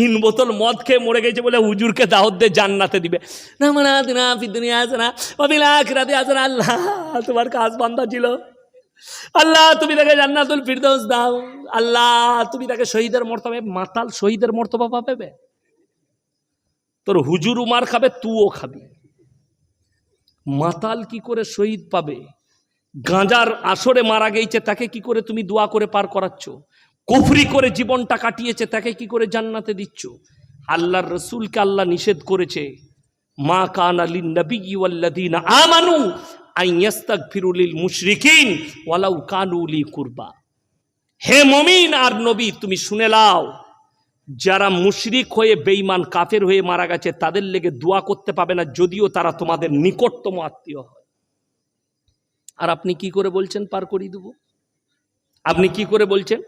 তিন বোতল মদ খেয়ে মরে গেছে বলে হুজুরকে দিয়ে জান্নাতে দিবে। না মানা না অবিলা আখিরাতে আছে না। আল্লাহ, তোমার কাজ বান্দা ছিল। আল্লাহ, তুমি তাকে জান্নাতুল ফিরদৌস দাও। আল্লাহ, তুমি তাকে শহীদের মর্তবে মাতাল শহীদের মর্তবা পাবে। তোর হুজুর উমার খাবে তুও খাবি। মাতাল কি করে শহীদ পাবে? গাঁজার আসরে মারা গেছে, তাকে কি করে তুমি দোয়া করে পার করাচ্ছ? কুফরি করে জীবনটা কাটিয়েছে, তাকে কি করে জান্নাতে দিচ্ছ? আল্লাহর রসুলকে আল্লাহ নিষেধ করেছে, মা কান আলী নবী ওয়াল্লাদিন আমানু আইয়াস্তাগফিরুলিল মুশরিকিন ওয়ালাউ কানুলি কুরবা। হে মমিন আর নবী, তুমি শুনে লাও যারা মুশরিক হয়ে বেঈমান, কাফের হয়ে মারা গেছে, তাদের লেগে দোয়া করতে পাবে না, যদিও তারা তোমাদের নিকটতম আত্মীয় হয়। আর আপনি কি করে বলছেন? পার করিয়ে দেব। আপনি কি করে বলছেন?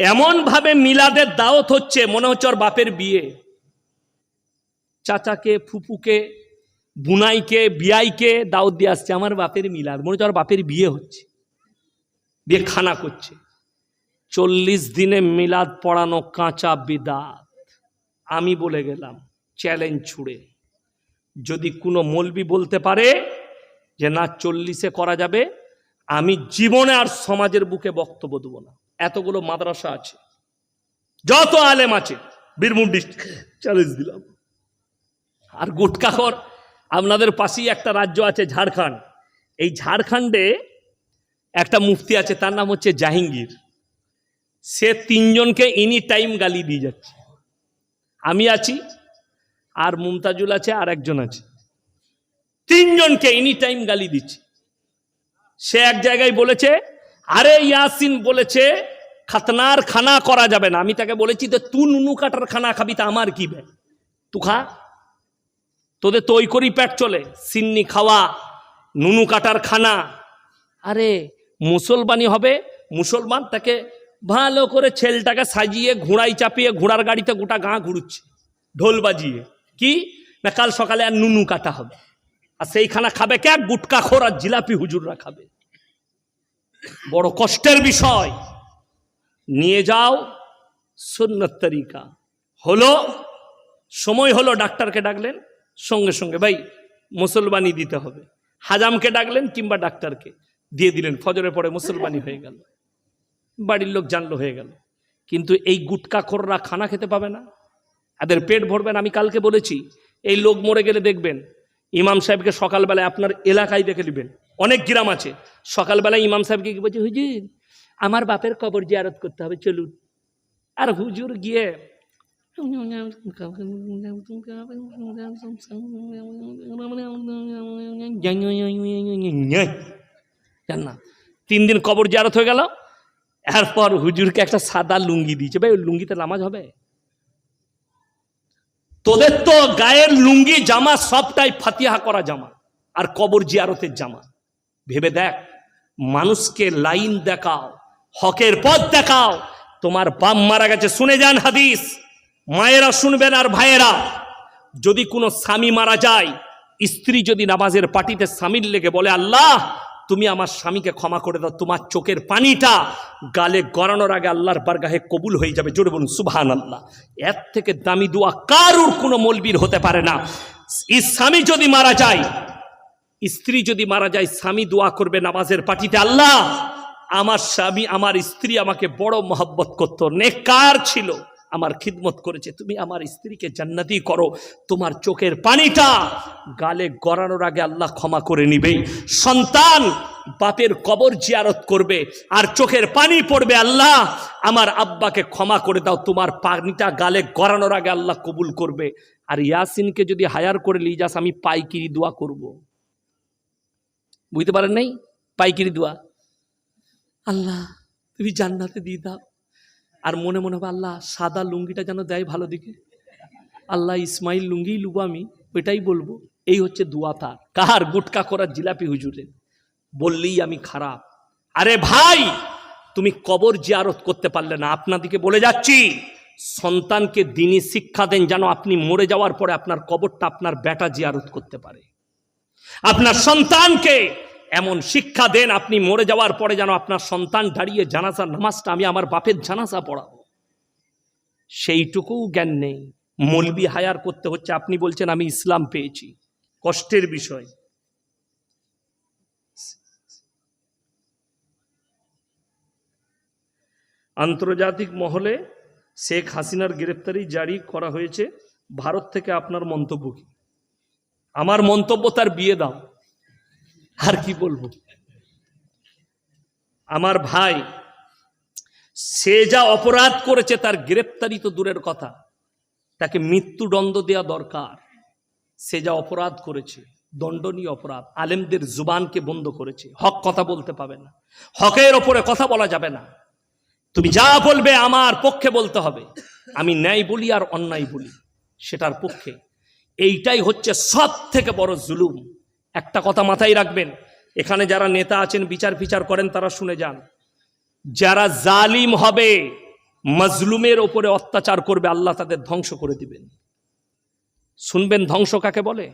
এমন ভাবে মিলাদের দাওয়াত হচ্ছে, মনে হচ্ছে ওর বাপের বিয়ে। চাচাকে ফুপুকে বুনাইকে, বিয়াইকে দাওয়াত দিয়ে আসছে, আমার বাপের মিলাদ। মনে হচ্ছে ওর বাপের বিয়ে হচ্ছে দিয়ে খানা করছে। চল্লিশ দিনে মিলাদ পড়ানো কাঁচা বিদাত। আমি বলে গেলাম চ্যালেঞ্জ ছুড়ে। যদি কোনো মলবি বলতে পারে যে না, চল্লিশে করা যাবে, আমি জীবনে আর সমাজের বুকে বক্তব্য দেবো না। এতগুলো মাদ্রাসা আছে যত আলেম আছে বীরভূম ডিস্ট্রিক্ট চ্যালেঞ্জ দিলাম। আর গুটকাখর আপনাদের পাশেই একটা রাজ্য আছে ঝাড়খণ্ড। এই ঝাড়খণ্ডে একটা মুফতি আছে তার নাম হচ্ছে জাহাঙ্গীর। সে তিনজনকে এনি টাইম গালি দিয়ে যাচ্ছে। আমি আছি আর মুমতাজুল আছে আর একজন আছে। তিনজনকে এনি টাইম গালি দিচ্ছে। সে এক জায়গায় বলেছে আরে ইয়াসিন বলেছে, খাতনার খানা করা যাবে না। আমি তাকে বলেছি যে তু নুনু কাটার খানা খাবি, তা আমার কি বে? তু খা। তোদের তো ওই করেই পেট চলে, সিন্নি খাওয়া, নুনু কাটার খানা। আরে মুসলমানি হবে, মুসলমান তাকে ভালো করে ছেলটাকে সাজিয়ে ঘোড়াই চাপিয়ে, ঘোড়ার গাড়িতে গোটা গাঁ ঘুরুচ্ছে, ঢোল বাজিয়ে। কি? না, কাল সকালে আর নুনু কাটা হবে। আর সেইখানা খাবে কে? গুটকা খোর আর জিলাপি হুজুররা খাবে। বড় কষ্টের বিষয়। নিয়ে যাও সুন্নত তরিকা। হলো, সময় হলো ডাক্তারকে ডাকলেন, সঙ্গে সঙ্গে, ভাই মুসলমানি দিতে হবে। হাজামকে ডাকলেন কিংবা ডাক্তারকে দিয়ে দিলেন। ফজরে পরে মুসলমানি হয়ে গেল। বাড়ির লোক জানলো হয়ে গেল। কিন্তু এই গুটকাখোররা খানা খেতে পাবে না। এদের পেট ভরবেন আমি কালকে বলেছি, এই লোক মরে গেলে দেখবেন, ইমাম সাহেবকে সকালবেলায় আপনার এলাকায় দেখে নেবেন। অনেক গ্রাম আছে। সকালবেলায় ইমাম সাহেবকে কি বলছে, হুজুর, আমার বাপের কবর জিয়ারত করতে হবে, চলুন। আর হুজুর গিয়ে জান না তিন দিন কবর জিয়ারত হয়ে গেল, এরপর হুজুরকে একটা সাদা লুঙ্গি দিয়েছে, ভাই, ওই লুঙ্গিতে নামাজ হবে? তোদের তো গায়ের লুঙ্গি, জামা, সবটাই ফাতিহা করা জামা, আর কবর জিয়ারতের জামা। ভেবে দেখ মানুষকে লাইন দেখাও, হকের পথ দেখাও। তোমার বাপ মারা গেছে, শুনে যান হাদিস। মায়েরা শুনবেন আর ভাইয়েরা, যদি কোনো স্বামী মারা যায়, স্ত্রী যদি নামাজের পাটিতে স্বামীর লেগে বলে, আল্লাহ, তুমি আমার স্বামীকে ক্ষমা করে দাও, তোমার চোখের পানিটা গালে গড়ানোর আগে আল্লাহর বারগাহে কবুল হয়ে যাবে। জোরে বলুন সুবহান আল্লাহ এর থেকে দামি দোয়া কারুর কোনো মলবির হতে পারে না। স্বামী যদি মারা যায় স্ত্রী যদি মারা যায়, স্বামী দোয়া করবে নামাজের পাটিতে, আল্লাহ, আমার স্বামী, আমার স্ত্রী আমাকে বড় মহব্বত করতো নেকার ছিল, আমার খিদমত করেছে, তুমি আমার স্ত্রীকে জান্নাতি করো, তোমার চোখের পানিটা গালে গড়ানোর আগে আল্লাহ ক্ষমা করে নিবে, সন্তান বাপের কবর জিয়ারত করবে, আর চোখের পানি পড়বে, আল্লাহ, আমার আব্বাকে ক্ষমা করে দাও, তোমার পানিটা গালে গড়ানোর আগে আল্লাহ কবুল করবে, আর ইয়াসিনকে যদি হায়ার করে যাস, আমি পাইকিরি দোয়া করব। বুঝতে পারেন নাই? পাইকিরি দোয়া। আল্লাহ তুমি জান্নাতে দিয়ে দাও। আর মনে মনে হবে আল্লাহ সাদা লুঙ্গিটা যেন দেয় ভালো দিকে। আল্লাহ ইসমাইল লুঙ্গি লুবো আমি ওইটাই বলব। এই হচ্ছে দুয়া তার। কার গুটকা করার জিলাপি হুজুরে বললেই আমি খারাপ। আরে ভাই তুমি কবর জিয়ারত করতে পারলে না। আপনাদিকে বলে যাচ্ছি সন্তানকে দিনই শিক্ষা দেন যেন আপনি মরে যাওয়ার পরে আপনার কবরটা আপনার বেটা জিয়ারত করতে পারে। আপনার সন্তানকে এমন শিক্ষা দেন, আপনি মরে যাওয়ার পরে যেন আপনার সন্তান দাঁড়িয়ে জানাজার নামাজটা আমি আমার বাপের জানাজা পড়াবো। সেইটুকু জ্ঞান নেই। মলবি হায়ার করতে হচ্ছে। আপনি বলছেন, আমি ইসলাম পেয়েছি। কষ্টের বিষয়। আন্তর্জাতিক মহলে শেখ হাসিনার গ্রেপ্তারি জারি করা হয়েছে। ভারত থেকে আপনার মন্তব্য কি? আমার মন্তব্য তার বিয়ে দাও। আর কি বলব? আমার ভাই, সে যা অপরাধ করেছে তার গ্রেপ্তারি তো দূরের কথা। তাকে মৃত্যুদণ্ড দেওয়া দরকার। সে যা অপরাধ করেছে, দণ্ডনীয় অপরাধ, আলেমদের জুবানকে বন্ধ করেছে। হক কথা বলতে পাবে না। হকের ওপরে কথা বলা যাবে না। তুমি যা বলবে আমার পক্ষে বলতে হবে। আমি ন্যায় বলি আর অন্যায় বলি। সেটার পক্ষে এইটাই হচ্ছে সব থেকে বড় জুলুম। একটা কথা মাথায় রাখবেন, এখানে যারা নেতা আছেন, বিচার ফিচার করেন, তারা শুনে যান। যারা জালিম হবে, মজলুমের ওপরে অত্যাচার করবে, আল্লাহ তাদের ধ্বংস করে দিবেন। শুনবেন ধ্বংস কাকে বলে?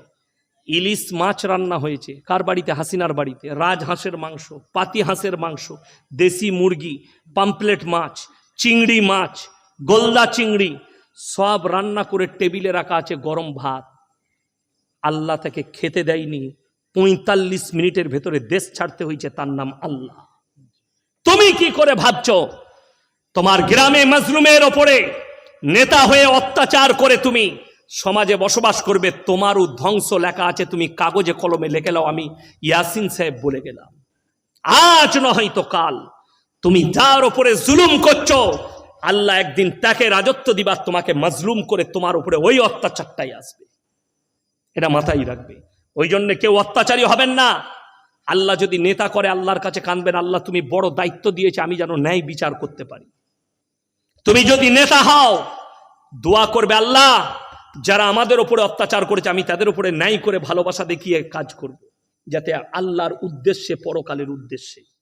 ইলিশ মাছ রান্না হয়েছে, কার বাড়িতে? হাসিনার বাড়িতে। রাজহাঁসের মাংস, পাতি হাঁসের মাংস, দেশি মুরগি, পাম্পলেট মাছ, চিংড়ি মাছ গোলদা চিংড়ি সব রান্না করে টেবিলে রাখা আছে গরম ভাত। আল্লাহ তাকে খেতে দেয়নি। পঁয়তাল্লিশ মিনিটের ভেতরে দেশ ছাড়তে হয়েছে তার নাম আল্লাহ। তুমি কি করে ভাবছ? তোমার গ্রামে মজলুমের ওপরে নেতা হয়ে অত্যাচার করে তুমি। সমাজে বসবাস করবে, তোমারও ধ্বংস লেখা আছে। তুমি কাগজে কলমে লেখে নাও, আমি ইয়াসিন সাহেব বলে গেলাম। আজ নয় তো কাল। তুমি যার ওপরে জুলুম করছ আল্লাহ একদিন তাকে রাজত্ব দিবার তোমাকে মজলুম করে তোমার উপরে ওই অত্যাচারটাই আসবে। এটা মাথায় রাখবে। ওই জন্য কেউ অত্যাচারী হবেন না। আল্লাহ যদি নেতা করে, আল্লাহর কাছে কানবেন, আল্লাহ তুমি বড় দায়িত্ব দিয়েছে, আমি যেন ন্যায় বিচার করতে পারি। তুমি যদি নেতা হও, দোয়া করবে আল্লাহ, যারা আমাদের উপরে অত্যাচার করেছে, আমি তাদের উপরে ন্যায় করে ভালোবাসা দেখিয়ে কাজ করব, যাতে আল্লাহর উদ্দেশ্যে, পরকালের উদ্দেশ্যে।